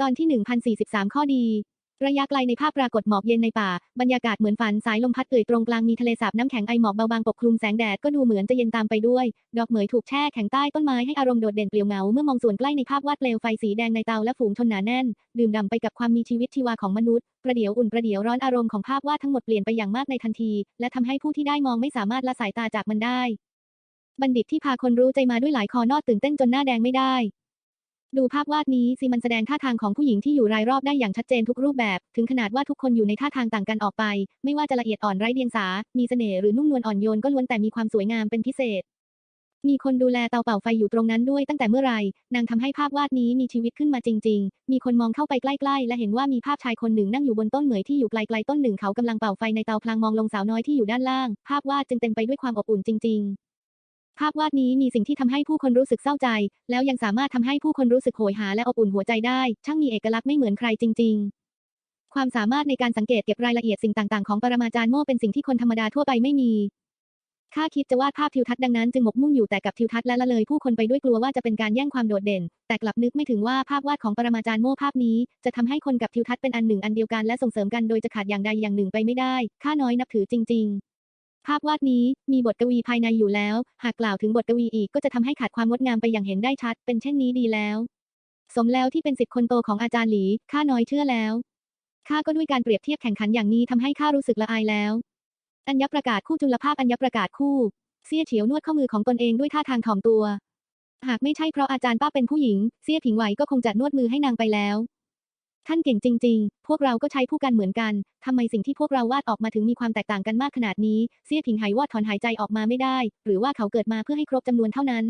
ตอนที่ 1043 ข้อดี ระยะไกลในภาพปรากฏหมอกเย็นในป่า บรรยากาศเหมือนฝันสายลมพัดเอ่ยตรงกลางมีทะเลสาบน้ำแข็งไอหมอกเบาบางปกคลุมแสงแดดก็ดูเหมือนจะเย็นตามไปด้วย ดอกเหมยถูกแช่แข็งใต้ต้นไม้ให้อารมณ์โดดเด่นเปลี่ยวเงาเมื่อมองส่วนใกล้ในภาพวาดเปลวไฟสีแดงในเตาและฝูงชนหนาแน่น ดื่มด่ำไปกับความมีชีวิตชีวาของมนุษย์ประเดี๋ยวอุ่นประเดี๋ยวร้อนอารมณ์ของภาพวาดทั้งหมดเปลี่ยนไปอย่างมากในทันที และทำให้ผู้ที่ได้มองไม่สามารถละสายตาจากมันได้ บัณฑิตที่พาคนรู้ใจมาด้วยหลายคอนอดตื่นเต้นจนหน้าแดงไม่ได้ ดูภาพวาดนี้สิมันแสดงท่าทางของผู้หญิงที่อยู่รายรอบได้อย่างชัดเจนทุกรูปแบบ ถึงขนาดว่าทุกคนอยู่ในท่าทางต่างกันออกไป ไม่ว่าจะละเอียดอ่อนไร้เดียงสา มีเสน่ห์หรือนุ่มนวลอ่อนโยนก็ล้วนแต่มีความสวยงามเป็นพิเศษ มีคนดูแลเตาเป่าไฟอยู่ตรงนั้นด้วยตั้งแต่เมื่อไหร่ นางทำให้ภาพวาดนี้มีชีวิตขึ้นมาจริง ๆ มีคนมองเข้าไปใกล้ๆ และเห็นว่ามีภาพชายคนหนึ่งนั่งอยู่บนต้นเหมยที่อยู่ไกลๆต้นหนึ่งเขากำลังเป่าไฟในเตาพลางมองลงสาวน้อยที่อยู่ด้านล่าง ภาพวาดจึงเต็มไปด้วยความอบอุ่นจริง ๆ ภาพวาดนี้มีสิ่งที่ทำให้ผู้คนรู้สึกเศร้าใจ แล้วยังสามารถทำให้ผู้คนรู้สึกโหยหาและอบอุ่นหัวใจได้ ช่างมีเอกลักษณ์ไม่เหมือนใครจริง ๆความสามารถในการสังเกตเก็บรายละเอียดสิ่งต่าง ๆ ของปรมาจารย์โม่เป็นสิ่งที่คนธรรมดาทั่วไปไม่มี ข้าคิดจะวาดภาพทิวทัศน์ดังนั้นจึงหมกมุ่นอยู่แต่กับทิวทัศน์และละเลยผู้คนไปด้วยกลัวว่าจะเป็นการแย่งความโดดเด่น แต่กลับนึกไม่ถึงว่าภาพวาดของปรมาจารย์โม่ภาพนี้ จะทำให้คนกับทิวทัศน์เป็นอันหนึ่งอันเดียวกันและส่งเสริมกันโดยจะขาดอย่างใดอย่างหนึ่งไปไม่ได้ ข้าน้อยนับถือจริง ๆ ภาพวาดนี้มีบทกวีภายในอยู่แล้ว หากกล่าวถึงบทกวีอีกก็จะทำให้ขาดความงดงามไปอย่างเห็นได้ชัด เป็นเช่นนี้ดีแล้ว สมแล้วที่เป็นศิษย์คนโตของอาจารย์หลีข้าน้อยเชื่อแล้วข้าก็ด้วยการเปรียบเทียบแข่งขันอย่างนี้ทำให้ข้ารู้สึกละอายแล้ว อัญญประกาศคู่จุลภาพอัญญประกาศคู่เสี้ยเฉียวนวดข้อมือของตนเองด้วยท่าทางถ่อมตัว หากไม่ใช่เพราะอาจารย์ป้าเป็นผู้หญิง เสี้ยผิงไหวก็คงจะนวดมือให้นางไปแล้ว ท่านเก่งจริง ๆ พวกเราก็ใช้ผู้กันเหมือนกัน ทำไมสิ่งที่พวกเราวาดออกมาถึงมีความแตกต่างกันมากขนาดนี้ เสี้ยผิงไหวอดถอนหายใจออกมาไม่ได้ หรือว่าเขาเกิดมาเพื่อให้ครบจำนวนเท่านั้น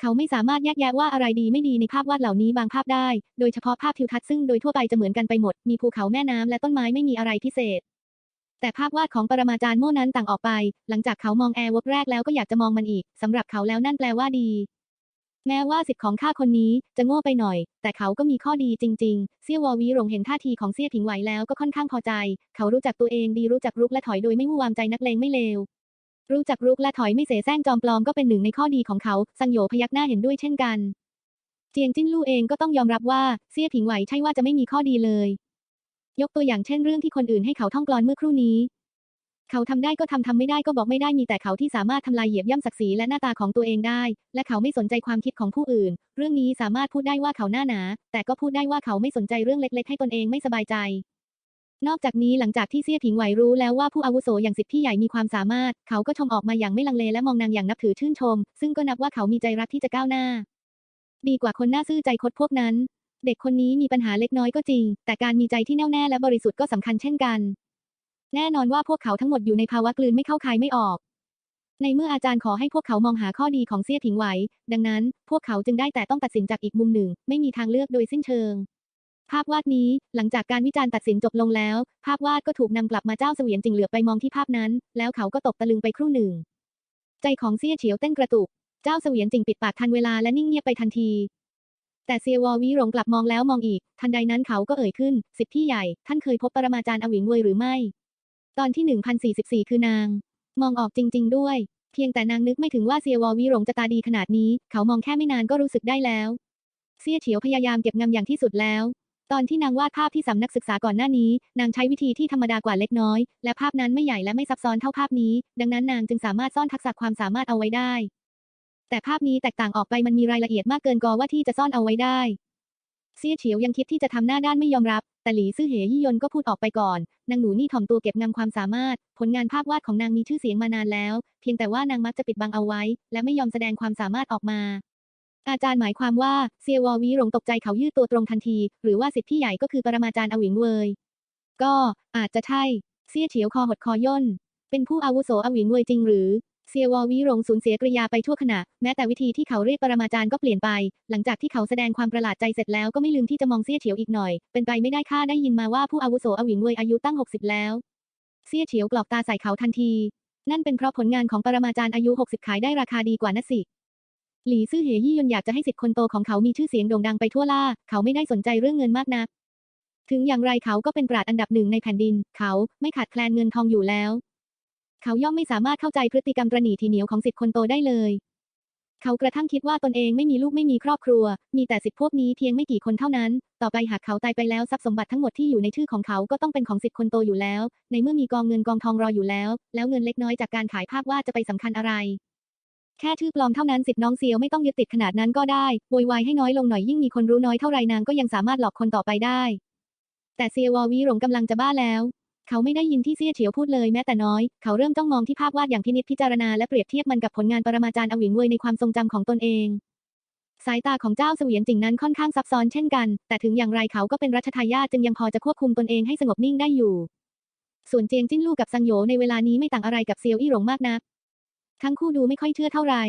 เขาไม่สามารถแยกแยะว่าอะไรดีไม่ดีในภาพวาดเหล่านี้บางภาพได้ โดยเฉพาะภาพทิวทัศน์ซึ่งโดยทั่วไปจะเหมือนกันไปหมด มีภูเขาแม่น้ำและต้นไม้ไม่มีอะไรพิเศษ แต่ภาพวาดของปรมาจารย์โม่นั้นต่างออกไป หลังจากเขามองแอร์วบแรกแล้วก็อยากจะมองมันอีกสำหรับเขาแล้วนั่นแปลว่าดี แม้ว่าสิทธิ์ของข้าคนนี้จะโง่ไปหน่อย แต่เขาก็มีข้อดีจริง ๆ เซี่ยววอวีหลงเห็นท่าทีของเซี่ยผิงไหวแล้วก็ค่อนข้างพอใจ เขารู้จักตัวเองดีรู้จักรุกและถอยโดยไม่วู่วามใจนักเลงไม่เลว รู้จักรุกและถอยไม่เสแสร้งจอมปลอมก็เป็นหนึ่งในข้อดีของเขาซังโยพยักหน้าเห็นด้วยเช่นกัน เจียงจิ้นลู่เองก็ต้องยอมรับว่าเซี่ยผิงไหวใช่ว่าจะไม่มีข้อดีเลย ยกตัวอย่างเช่นเรื่องที่คนอื่นให้เขาท่องกลอนเมื่อครู่นี้ เขาทำได้ก็ทำทำไม่ได้ก็บอกไม่ได้มีแต่เขาที่สามารถทำลายเหยียบย่ำศักดิ์ศรีและหน้าตาของตัวเองได้ และเขาไม่สนใจความคิดของผู้อื่น เรื่องนี้สามารถพูดได้ว่าเขาหน้าหนา แต่ก็พูดได้ว่าเขาไม่สนใจเรื่องเล็กๆ ให้ตนเองไม่สบายใจ นอกจากนี้หลังจากที่เซี่ยผิงไหวรู้แล้วว่าผู้อาวุโสอย่างสิทธิ์พี่ใหญ่มีความสามารถ เขาก็ชมออกมาอย่างไม่ลังเลและมองนางอย่างนับถือชื่นชม ซึ่งก็นับว่าเขามีใจรักที่จะก้าวหน้า ดีกว่าคนหน้าซื่อใจคดพวกนั้น เด็กคนนี้มีปัญหาเล็กน้อยก็จริง แต่การมีใจที่แน่วแน่และบริสุทธิ์ก็สำคัญเช่นกัน แน่นอนว่าพวกเขาทั้งหมดอยู่ในภาวะกลืนไม่เข้าคายไม่ออก ในเมื่ออาจารย์ขอให้พวกเขามองหาข้อดีของเซี่ยผิงไหวดังนั้น พวกเขาจึงได้แต่ต้องตัดสินจากอีกมุมหนึ่ง ไม่มีทางเลือกโดยสิ้นเชิง ภาพวาดนี้ หลังจากการวิจารณ์ตัดสินจบลงแล้ว ภาพวาดก็ถูกนำกลับมาเจ้าเสวียนจิงเหลือไปมองที่ภาพนั้น แล้วเขาก็ตกตะลึงไปครู่หนึ่ง ใจของเซี่ยเฉียวเต้นกระตุก เจ้าเสวียนจิงปิดปากทันเวลาและนิ่งเงียบไปทันทีแต่เซียวอวีหลงกลับมองแล้วมองอีก ทันใดนั้นเขาก็เอ่ยขึ้น สิทธิ์พี่ใหญ่ ท่านเคยพบปรมาจารย์อวิงเวยหรือไม่ ตอนที่ 1044 คือนาง มองออกจริง ๆ ด้วย เพียงแต่นางนึกไม่ถึงว่าเซียวอวีหลงจะตาดีขนาดนี้ เขามองแค่ไม่นานก็รู้สึกได้แล้ว เซียเฉียวพยายามเก็บงำอย่างที่สุดแล้ว ตอนที่นางวาดภาพที่สำนักศึกษาก่อนหน้านี้ นางใช้วิธีที่ธรรมดากว่าเล็กน้อย และภาพนั้นไม่ใหญ่และไม่ซับซ้อนเท่าภาพนี้ ดังนั้นนางจึงสามารถซ่อนทักษะความสามารถเอาไว้ได้ แต่ภาพนี้แตกต่างออกไปมันมีรายละเอียดมากเกินกว่าว่าที่จะซ่อนเอาไว้ได้ เซี่ยเฉียวยังคิดที่จะทำหน้าด้านไม่ยอมรับ แต่หลีซื่อเหยี่ยนก็พูดออกไปก่อน นางหนูนี่ถ่อมตัวเก็บงำความสามารถ ผลงานภาพวาดของนางมีชื่อเสียงมานานแล้ว เพียงแต่ว่านางมักจะปิดบังเอาไว้ และไม่ยอมแสดงความสามารถออกมา อาจารย์หมายความว่าเซียววอวีหลงตกใจเขายืดตัวตรงทันที หรือว่าสิทธิ์พี่ใหญ่ก็คือปรมาจารย์อวิงเวย ก็อาจจะใช่ เซี่ยเฉียวคอหดคอย่น เป็นผู้อาวุโสอวิงเวยจริงหรือ เซียวอวีหลงสูญเสียกริยาไปชั่วขณะ แม้แต่วิธีที่เขาเรียกปรมาจารย์ก็เปลี่ยนไป หลังจากที่เขาแสดงความประหลาดใจเสร็จแล้วก็ไม่ลืมที่จะมองเซียเฉียวอีกหน่อย เป็นไปไม่ได้ค่าได้ยินมาว่าผู้อาวุโสอวิงเวยอายุตั้ง 60 แล้วเซียเฉียวกรอกตาใส่เขาทันที นั่นเป็นเพราะผลงานของปรมาจารย์อายุ 60 ขายได้ราคาดีกว่านะสิหลีซื่อเหยี่ยนอยากจะให้สิทธิ์คนโตของเขามีชื่อเสียงโด่งดังไปทั่วล่า เขาไม่ได้สนใจเรื่องเงินมากนักถึงอย่างไรเขาก็เป็นปราดอันดับหนึ่งในแผ่นดิน เขาไม่ขาดแคลนเงินทองอยู่แล้ว เขาย่อมไม่สามารถเข้าใจพฤติกรรมตระหนีทีเหนียวของสิทธิ์คนโตได้เลย เขากระทั่งคิดว่าตนเองไม่มีลูกไม่มีครอบครัว มีแต่สิทธิพวกนี้เพียงไม่กี่คนเท่านั้น ต่อไปหากเขาตายไปแล้วทรัพย์สมบัติทั้งหมดที่อยู่ในชื่อของเขาก็ต้องเป็นของสิทธิคนโตอยู่แล้ว ในเมื่อมีกองเงินกองทองรออยู่แล้ว แล้วเงินเล็กน้อยจากการขายภาพวาดจะไปสำคัญอะไรแค่ชื่อปลอมเท่านั้นสิทธิ์น้องเซียวไม่ต้องยึดติดขนาดนั้นก็ได้โวยวายให้น้อยลงหน่อยยิ่งมีคนรู้น้อยเท่าไรนางก็ยังสามารถหลอกคนต่อไปได้ แต่เซียววอวีหลงกำลังจะบ้าแล้ว เขาไม่ได้ยินที่เซี่ยเฉียวพูดเลยแม้แต่น้อย เขาเริ่มจ้องมองที่ภาพวาดอย่างพินิจพิจารณาและเปรียบเทียบมันกับผลงานปรมาจารย์อวิงเวยในความทรงจำของตนเอง สายตาของเจ้าเสวียนจิงนั้นค่อนข้างซับซ้อนเช่นกัน แต่ถึงอย่างไรเขาก็เป็นรัชทายาทจึงยังพอจะควบคุมตนเองให้สงบนิ่งได้อยู่ ส่วนเจียงจิ้นลู่กับซังโยในเวลานี้ไม่ต่างอะไรกับเซียวอี้หลงมากนัก ทั้งคู่ดูไม่ค่อยเชื่อเท่าไหร่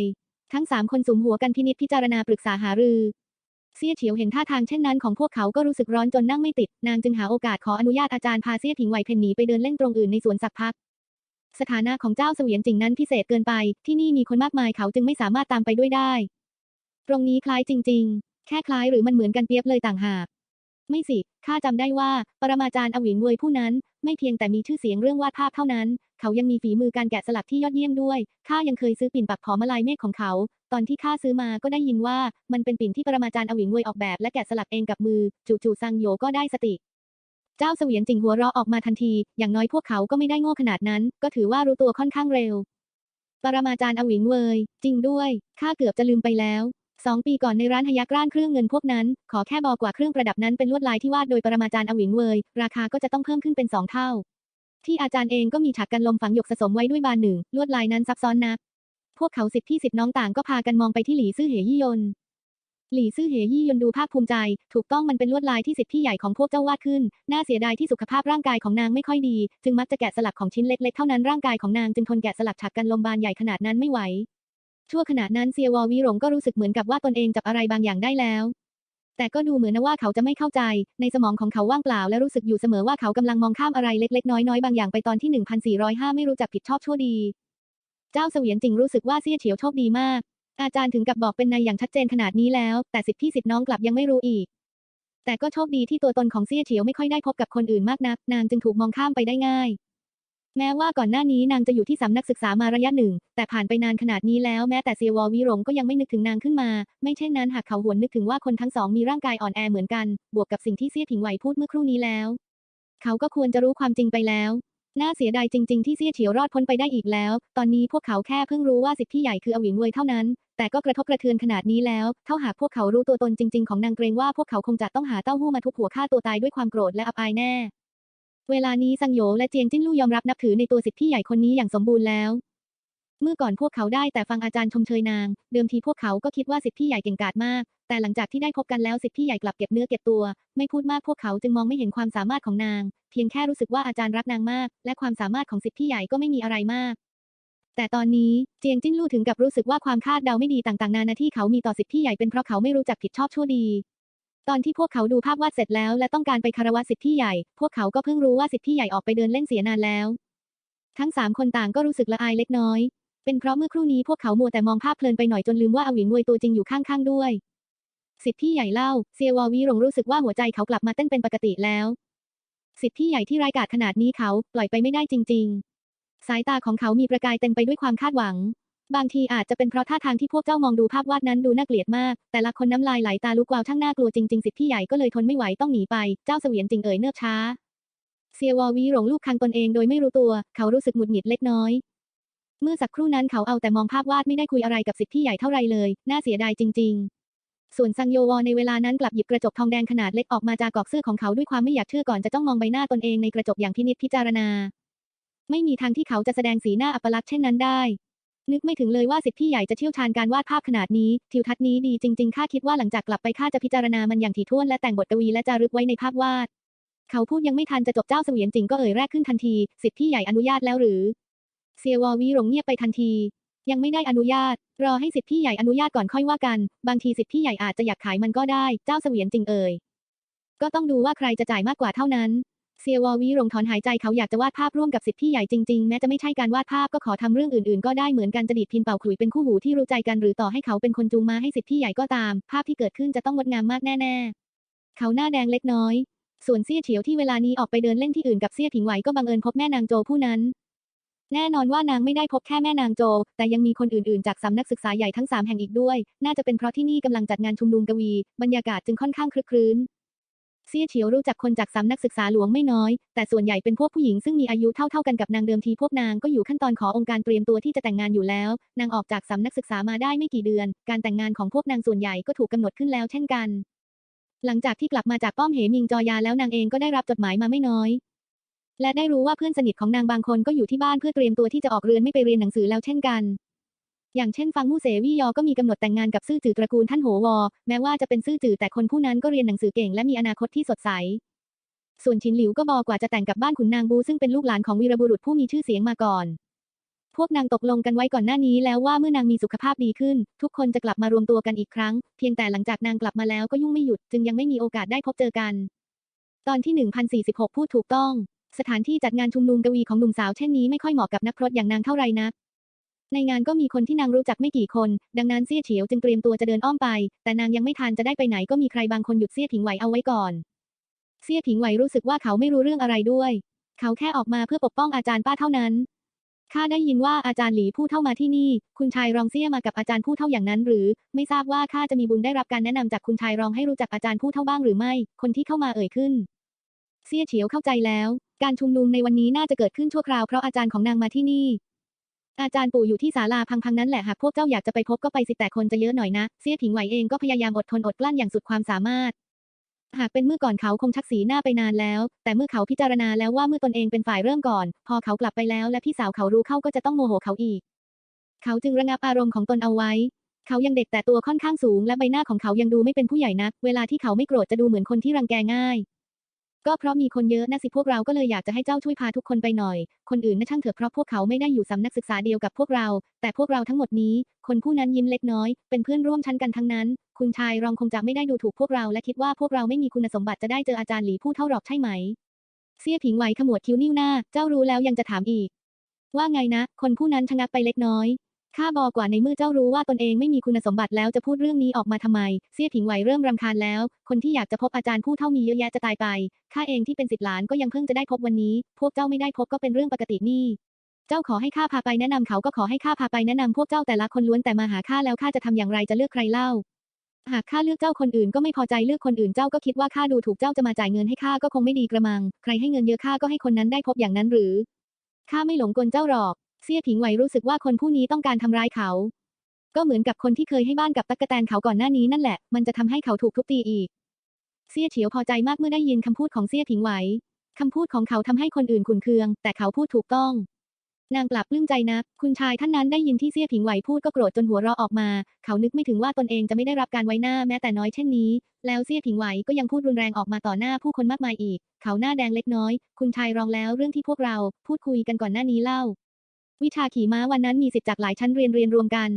ทั้งสามคนสุมหัวกันพินิจพิจารณาปรึกษาหารือ เซียเฉียวเห็นท่าทางเช่นนั้นของพวกเขาก็รู้สึกร้อนจนนั่งไม่ติด นางจึงหาโอกาสขออนุญาตอาจารย์พาเซียผิงไหวเพนหนีไปเดินเล่นตรงอื่นในสวนสักพัก สถานะของเจ้าเสวียนจิงนั้นพิเศษเกินไป ที่นี่มีคนมากมายเขาจึงไม่สามารถตามไปด้วยได้ ตรงนี้คล้ายจริง ๆ แค่คล้ายหรือมันเหมือนกันเปียบเลยต่างหาก ไม่สิ ข้าจำได้ว่า ปรมาจารย์อวิงเวยผู้นั้น ไม่เพียงแต่มีชื่อเสียงเรื่องวาดภาพเท่านั้น เขายังมีฝีมือการแกะสลักที่ยอดเยี่ยมด้วย ข้ายังเคยซื้อปิ่นปักผอมลายเมฆของเขา ตอนที่ข้าซื้อมาก็ได้ยินว่า มันเป็นปิ่นที่ปรมาจารย์อวิงเวยออกแบบและแกะสลักเองกับมือ จู่ๆซังโยก็ได้สติเจ้าเสวียนจิงหัวเราะออกมาทันที อย่างน้อยพวกเขาก็ไม่ได้โง่ขนาดนั้น ก็ถือว่ารู้ตัวค่อนข้างเร็ว ปรมาจารย์อวิงเวย จริงด้วย ข้าเกือบจะลืมไปแล้ว สองปีก่อนในร้านฮยักร้านเครื่องเงินพวกนั้น ขอแค่บอกว่าเครื่องประดับนั้นเป็นลวดลายที่วาดโดยปรมาจารย์อวิงเวย ราคาก็จะต้องเพิ่มขึ้นเป็นสองเท่า ที่อาจารย์เองก็มีฉากกันลมฝังหยกผสมไว้ด้วยบานหนึ่ง ลวดลายนั้นซับซ้อนนัก พวกเขาสิบพี่สิบน้องต่างก็พากันมองไปที่หลีซื่อเหยี่ยนหลี่ซื่อเหยี่ยนดูภาคภูมิใจ ถูกต้องมันเป็นลวดลายที่สิทธิพี่ใหญ่ของพวกเจ้าวาดขึ้น น่าเสียดายที่สุขภาพร่างกายของนางไม่ค่อยดี จึงมักจะแกะสลักของชิ้นเล็กๆเท่านั้นร่างกายของนางจึงทนแกะสลักฉากกันลมบานใหญ่ขนาดนั้นไม่ไหว ชั่วขณะนั้นเซียวอวีหลงก็รู้สึกเหมือนกับว่าตนเองจับอะไรบางอย่างได้แล้ว แต่ก็ดูเหมือนว่าเขาจะไม่เข้าใจ ในสมองของเขาว่างเปล่าและรู้สึกอยู่เสมอว่าเขากำลังมองข้ามอะไรเล็กๆ น้อยๆ บางอย่างไปตอนที่ 1405 ไม่รู้จักผิดชอบชั่วดี เจ้าเสวียนจริงรู้สึกว่าเซียเฉียวโชคดีมาก อาจารย์ถึงกับบอกเป็นในยอย่างชัดเจนขนาดนี้แล้ว แต่สิทธิพี่สิทธิน้องกลับยังไม่รู้อีก แต่ก็โชคดีที่ตัวตนของเซียเฉียวไม่ค่อยได้พบกับคนอื่นมากนัก นางจึงถูกมองข้ามไปได้ง่าย แม้ว่าก่อนหน้านี้นางจะอยู่ที่สำนักศึกษามาระยะหนึ่ง แต่ผ่านไปนานขนาดนี้แล้วแม้แต่เซียววอวีหลงก็ยังไม่นึกถึงนางขึ้นมา ไม่เช่นนั้นหากเขาหวนนึกถึงว่าคนทั้งสองมีร่างกายอ่อนแอเหมือนกัน บวกกับสิ่งที่เซี่ยผิงไหวพูดเมื่อครู่นี้แล้ว เขาก็ควรจะรู้ความจริงไปแล้ว น่าเสียดายจริง ๆ ที่เซี่ยเฉียวรอดพ้นไปได้อีกแล้ว ตอนนี้พวกเขาแค่เพิ่งรู้ว่าสิทธิพี่ใหญ่คืออวิงเวยเท่านั้น แต่ก็กระทบกระเทือนขนาดนี้แล้ว เท่าหากพวกเขารู้ตัวตนจริง ๆ ของนางเกรงว่าพวกเขาคงจะต้องหาเต้าหู้มาทุบหัวฆ่าตัวตายด้วยความโกรธและอับอายแน่ เวลานี้ซังโยและเจียงจิ้นลู่ยอมรับนับถือในตัวสิทธิพี่ใหญ่คนนี้อย่างสมบูรณ์แล้ว เมื่อก่อนพวกเขาได้แต่ฟังอาจารย์ชมเชยนาง เดิมทีพวกเขาก็คิดว่าสิทธิพี่ใหญ่เก่งกาจมาก แต่หลังจากที่ได้พบกันแล้วสิทธิพี่ใหญ่กลับเก็บเนื้อเก็บตัว ไม่พูดมากพวกเขาจึงมองไม่เห็นความสามารถของนาง เพียงแค่รู้สึกว่าอาจารย์รักนางมาก และความสามารถของสิทธิพี่ใหญ่ก็ไม่มีอะไรมาก แต่ตอนนี้เจียงจิ้นลู่ถึงกับรู้สึกว่าความคาดเดาไม่ดีต่างๆ นานาที่เขามีต่อสิทธิพี่ใหญ่เป็นเพราะเขาไม่รู้จักผิดชอบชั่วดี ตอนที่พวกเขาดูภาพวาดเสร็จแล้วและต้องการไปคารวะสิทธิพี่ใหญ่ พวกเขาก็เพิ่งรู้ว่าสิทธิพี่ใหญ่ออกไปเดินเล่นเสียนานแล้ว ทั้งสามคนต่างก็รู้สึกละอายเล็กน้อย เป็นเพราะเมื่อครู่นี้พวกเขามัวแต่มองภาพเพลินไปหน่อยจนลืมว่าอวิงเวยตัวจริงอยู่ข้างๆด้วย สิทธิพี่ใหญ่เล่าเซียววีหลงรู้สึกว่าหัวใจเขากลับมาเต้นเป็นปกติแล้ว สิทธิพี่ใหญ่ที่ร้ายกาจขนาดนี้เขาปล่อยไปไม่ได้จริง ๆ สายตาของเขามีประกายเต็มไปด้วยความคาดหวัง บางทีอาจจะเป็นเพราะท่าทางที่พวกเจ้ามองดูภาพวาดนั้นดูน่าเกลียดมาก แต่ละคนน้ำลายไหลตาลุกวาวทั้งน่ากลัวจริงๆสิทธิพี่ใหญ่ก็เลยทนไม่ไหวต้องหนีไป เจ้าเสวียนจริงเอ่ยเนิบช้า เซียวอวีหลงลูกคังตนเองโดยไม่รู้ตัว เขารู้สึกหงุดหงิดเล็กน้อย เมื่อสักครู่นั้นเขาเอาแต่มองภาพวาดไม่ได้คุยอะไรกับสิทธิพี่ใหญ่เท่าไรเลย น่าเสียดายจริง ๆส่วนซังโยวอในเวลานั้นกลับหยิบกระจกทองแดงขนาดเล็กออกมาจากกอกเสื้อของเขาด้วยความไม่อยากเชื่อก่อนจะจ้องมองใบหน้าตนเองในกระจกอย่างพินิจพิจารณา ไม่มีทางที่เขาจะแสดงสีหน้าอัปลักษณ์เช่นนั้นได้ นึกไม่ถึงเลยว่าสิทธิพี่ใหญ่จะเชี่ยวชาญการวาดภาพขนาดนี้ ทิวทัศน์นี้ดีจริง ๆ ข้าคิดว่าหลังจากกลับไปข้าจะพิจารณามันอย่างถี่ถ้วนและแต่งบทกวีและจารึกไว้ในภาพวาด เขาพูดยังไม่ทันจะจบเจ้าเสวียนจริงก็เอ่ยแรกขึ้นทันที สิทธิพี่ใหญ่อนุญาตแล้วหรือ เซียววีหลงเงียบไปทันที ยังไม่ได้อนุญาต รอให้สิทธิพี่ใหญ่อนุญาตก่อนค่อยว่ากัน บางทีสิทธิพี่ใหญ่อาจจะอยากขายมันก็ได้ เจ้าเสวียนจริงเอ่ย ก็ต้องดูว่าใครจะจ่ายมากกว่าเท่านั้น เซียวอวีหลงถอนหายใจเขาอยากจะวาดภาพร่วมกับสิทธิพี่ใหญ่จริงๆ แม้จะไม่ใช่การวาดภาพก็ขอทำเรื่องอื่นๆ ก็ได้เหมือนกันจะดีดพินเป่าขลุยเป็นคู่หูที่รู้ใจกันหรือต่อให้เขาเป็นคนจูงมาให้สิทธิพี่ใหญ่ก็ตาม ภาพที่เกิดขึ้นจะต้องงดงามมากแน่ๆ เขาหน้าแดงเล็กน้อย ส่วนเซี่ยเฉียวที่เวลานี้ออกไปเดินเล่นที่อื่นกับเซี่ยผิงไหวก็บังเอิญพบแม่นางโจผู้นั้นแน่นอนว่านางไม่ได้พบแค่แม่นางโจ แต่ยังมีคนอื่นๆ จากสำนักศึกษาใหญ่ทั้ง 3 แห่งอีกด้วย น่าจะเป็นเพราะที่นี่กำลังจัดงานชุมนุมกวี บรรยากาศจึงค่อนข้างคลึกครื้น เซี่ยเฉียวรู้จักคนจากสำนักศึกษาหลวงไม่น้อย แต่ส่วนใหญ่เป็นพวกผู้หญิงซึ่งมีอายุเท่าๆกันกับนางเดิมทีพวกนางก็อยู่ขั้นตอนขอองค์การเตรียมตัวที่จะแต่งงานอยู่แล้ว นางออกจากสำนักศึกษามาได้ไม่กี่เดือน การแต่งงานของพวกนางส่วนใหญ่ก็ถูกกำหนดขึ้นแล้วเช่นกัน หลังจากที่กลับมาจากป้อมเหมิงจอยาแล้วนางเองก็ได้รับจดหมายมาไม่น้อย และได้รู้ว่าเพื่อนสนิทของนางบางคนก็อยู่ที่บ้านเพื่อเตรียมตัวที่จะออกเรือนไม่ไปเรียนหนังสือแล้วเช่นกัน อย่างเช่นฟังมู่เสวี่ยอก็มีกำหนดแต่งงานกับซื่อจือตระกูลท่านโหวอ แม้ว่าจะเป็นซื่อจือแต่คนผู้นั้นก็เรียนหนังสือเก่งและมีอนาคตที่สดใส ส่วนชินหลิวก็บอกว่าจะแต่งกับบ้านขุนนางบูซึ่งเป็นลูกหลานของวีรบุรุษผู้มีชื่อเสียงมาก่อน พวกนางตกลงกันไว้ก่อนหน้านี้แล้วว่าเมื่อนางมีสุขภาพดีขึ้น ทุกคนจะกลับมารวมตัวกันอีกครั้ง เพียงแต่หลังจากนางกลับมาแล้วก็ยุ่งไม่หยุดจึงยังไม่มีโอกาสได้พบเจอกัน ตอนที่ 1046 พูดถูกต้อง สถานที่จัดงานชุมนุมกวีของหนุ่มสาวเช่นนี้ไม่ค่อยเหมาะกับนักพรตอย่างนางเท่าไรนัก ในงานก็มีคนที่นางรู้จักไม่กี่คน ดังนั้นเซี่ยเฉียวจึงเตรียมตัวจะเดินอ้อมไป แต่นางยังไม่ทันจะได้ไปไหนก็มีใครบางคนหยุดเซี่ยผิงไหวเอาไว้ก่อน เซี่ยผิงไหวรู้สึกว่าเขาไม่รู้เรื่องอะไรด้วย เขาแค่ออกมาเพื่อปกป้องอาจารย์ป้าเท่านั้น ข้าได้ยินว่าอาจารย์หลีผู้เท่ามาที่นี่ คุณชายรองเซี่ยมากับอาจารย์ผู้เท่าอย่างนั้นหรือ ไม่ทราบว่าข้าจะมีบุญได้รับการแนะนำจากคุณชายรองให้รู้จักอาจารย์ผู้เท่าบ้างหรือไม่ คนที่เข้ามาเอ่ยขึ้น เซี่ยเฉียวเข้าใจแล้ว การชุมนุมในวันนี้น่าจะเกิดขึ้นชั่วคราวเพราะอาจารย์ของนางมาที่นี่ อาจารย์ปู่อยู่ที่ศาลาพังๆนั้นแหละหากพวกเจ้าอยากจะไปพบก็ไปสิแต่คนจะเยอะหน่อยนะเซี่ยผิงไหวเองก็พยายามอดทนอดกลั้นอย่างสุดความสามารถ หากเป็นเมื่อก่อนเขาคงชักสีหน้าไปนานแล้ว แต่เมื่อเขาพิจารณาแล้วว่าเมื่อตนเองเป็นฝ่ายเริ่มก่อน พอเขากลับไปแล้วและพี่สาวเขารู้เข้าก็จะต้องโมโหเขาอีก เขาจึงระงับอารมณ์ของตนเอาไว้ เขายังเด็กแต่ตัวค่อนข้างสูงและใบหน้าของเขายังดูไม่เป็นผู้ใหญ่นัก เวลาที่เขาไม่โกรธจะดูเหมือนคนที่รังแกง่าย ก็เพราะมีคนเยอะนะสิพวกเราก็เลยอยากจะให้เจ้าช่วยพาทุกคนไปหน่อย คนอื่นน่ะช่างเถอะเพราะพวกเขาไม่ได้อยู่สำนักศึกษาเดียวกับพวกเรา แต่พวกเราทั้งหมดนี้ คนผู้นั้นยิ้มเล็กน้อย เป็นเพื่อนร่วมชั้นกันทั้งนั้น คุณชายรองคงจะไม่ได้ดูถูกพวกเราและคิดว่าพวกเราไม่มีคุณสมบัติจะได้เจออาจารย์หลีผู้เท่าหรอกใช่ไหมเซี่ยผิงไหวขมวดคิ้วนิ้วหน้า เจ้ารู้แล้วยังจะถามอีก ว่าไงนะ คนผู้นั้นชะงักไปเล็กน้อย ข้าบอกว่าในเมื่อเจ้ารู้ว่าตนเองไม่มีคุณสมบัติแล้วจะพูดเรื่องนี้ออกมาทำไมเซี่ยผิงไหวเริ่มรำคาญแล้ว คนที่อยากจะพบอาจารย์ผู้เท่ามีเยอะแยะจะตายไป ข้าเองที่เป็นสิทธิหลานก็ยังเพิ่งจะได้พบวันนี้ พวกเจ้าไม่ได้พบก็เป็นเรื่องปกตินี่ เจ้าขอให้ข้าพาไปแนะนำเขาก็ขอให้ข้าพาไปแนะนำพวกเจ้าแต่ละคนล้วนแต่มาหาข้าแล้วข้าจะทำอย่างไรจะเลือกใครเล่า หากข้าเลือกเจ้าคนอื่นก็ไม่พอใจเลือกคนอื่นเจ้าก็คิดว่าข้าดูถูกเจ้าจะมาจ่ายเงินให้ข้าก็คงไม่ดีกระมัง ใครให้เงินเยอะข้าก็ให้คนนั้นได้พบอย่างนั้นหรือข้าไม่หลงกลเจ้าหรอก เซี่ยผิงไหวรู้สึกว่าคนผู้นี้ต้องการทำร้ายเขา ก็เหมือนกับคนที่เคยให้บ้านกับตั๊กแตนเขาก่อนหน้านี้นั่นแหละ มันจะทำให้เขาถูกทุบตีอีก เซี่ยเฉียวพอใจมากเมื่อได้ยินคำพูดของเซี่ยผิงไหวคำพูดของเขาทำให้คนอื่นขุนเคือง แต่เขาพูดถูกต้อง นางปรับปลื้มใจนัก คุณชายท่านนั้นได้ยินที่เซี่ยผิงไหวพูดก็โกรธจนหัวเราะออกมา เขานึกไม่ถึงว่าตนเองจะไม่ได้รับการไว้หน้าแม้แต่น้อยเช่นนี้ แล้วเซี่ยผิงไหวก็ยังพูดรุนแรงออกมาต่อหน้าผู้คนมากมายอีก เขาหน้าแดงเล็กน้อย คุณชายรองแล้วเรื่องที่พวกเรา พูดคุยกันก่อนหน้านี้เล่า วิชาขี่ม้าวันนั้นมีสิทธิ์จากหลายชั้นเรียนเรียนรวมกัน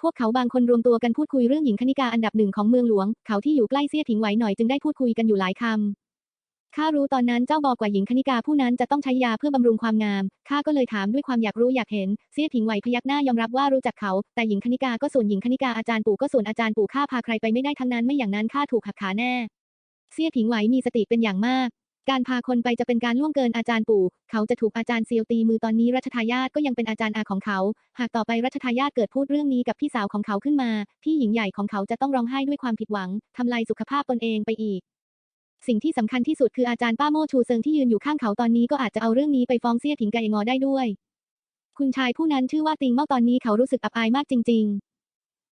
พวกเขาบางคนรวมตัวกันพูดคุยเรื่องหญิงคณิกาอันดับหนึ่งของเมืองหลวง เขาที่อยู่ใกล้เซี่ยผิงไหวหน่อยจึงได้พูดคุยกันอยู่หลายคำข้ารู้ตอนนั้นเจ้าบอกว่าหญิงคณิกาผู้นั้นจะต้องใช้ยาเพื่อบำรุงความงามข้าก็เลยถามด้วยความอยากรู้อยากเห็นเซี่ยผิงไหวพยักหน้ายอมรับว่ารู้จักเขา แต่หญิงคณิกาก็ส่วนหญิงคณิกาอาจารย์ปู่ก็ส่วนอาจารย์ปู่ข้าพาใครไปไม่ได้ทั้งนั้นไม่อย่างนั้นข้าถูกหักขาแน่เซี่ยผิงไหวมีสติเป็นอย่างมาก การพาคนไปจะเป็นการล่วงเกินอาจารย์ปู่ เขาจะถูกอาจารย์เซียวตีมือตอนนี้รัชทายาทก็ยังเป็นอาจารย์อาของเขา หากต่อไปรัชทายาทเกิดพูดเรื่องนี้กับพี่สาวของเขาขึ้นมา พี่หญิงใหญ่ของเขาจะต้องร้องไห้ด้วยความผิดหวัง ทำลายสุขภาพตนเองไปอีก สิ่งที่สำคัญที่สุดคืออาจารย์ป้าโมชูเซิงที่ยืนอยู่ข้างเขาตอนนี้ก็อาจจะเอาเรื่องนี้ไปฟ้องเซี่ยผิงไกงอได้ด้วย คุณชายผู้นั้นชื่อว่าติงเม่าตอนนี้เขารู้สึกอับอายมากจริง ๆ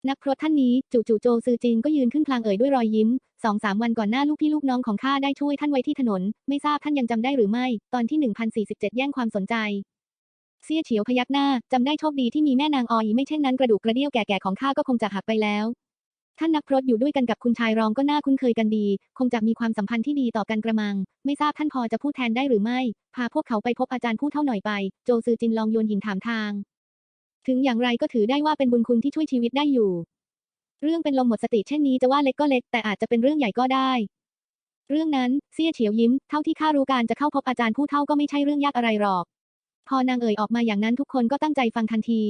นักพรตท่านนี้จู่ๆโจซือจินก็ยืนขึ้นพลางเอ่ยด้วยรอยยิ้มสองสามวันก่อนหน้าลูกพี่ลูกน้องของข้าได้ช่วยท่านไว้ที่ถนน ไม่ทราบท่านยังจำได้หรือไม่ ตอนที่1047แย่งความสนใจเซี่ยเฉียวพยักหน้าจำได้โชคดีที่มีแม่นางออยไม่เช่นนั้นกระดูกกระเดี่ยวแก่ๆของข้าก็คงจะหักไปแล้ว ท่านนักพรตอยู่ด้วยกันกับคุณชายรองก็น่าคุ้นเคยกันดี คงจะมีความสัมพันธ์ที่ดีต่อกันกระมัง ไม่ทราบท่านพอจะพูดแทนได้หรือไม่ พาพวกเขาไปพบอาจารย์ผู้เท่าหน่อยไป โจซือจินลองโยนหินถามทาง ถึงอย่างไรก็ถือได้ว่าเป็นบุญคุณที่ช่วยชีวิตได้อยู่ เรื่องเป็นลมหมดสติเช่นนี้จะว่าเล็กก็เล็ก แต่อาจจะเป็นเรื่องใหญ่ก็ได้ เรื่องนั้นเซี่ยเฉียวยิ้ม เท่าที่ข้ารู้การจะเข้าพบอาจารย์ผู้เท่าก็ไม่ใช่เรื่องยากอะไรหรอก พอนางเอ่ยออกมาอย่างนั้นทุกคนก็ตั้งใจฟังทันที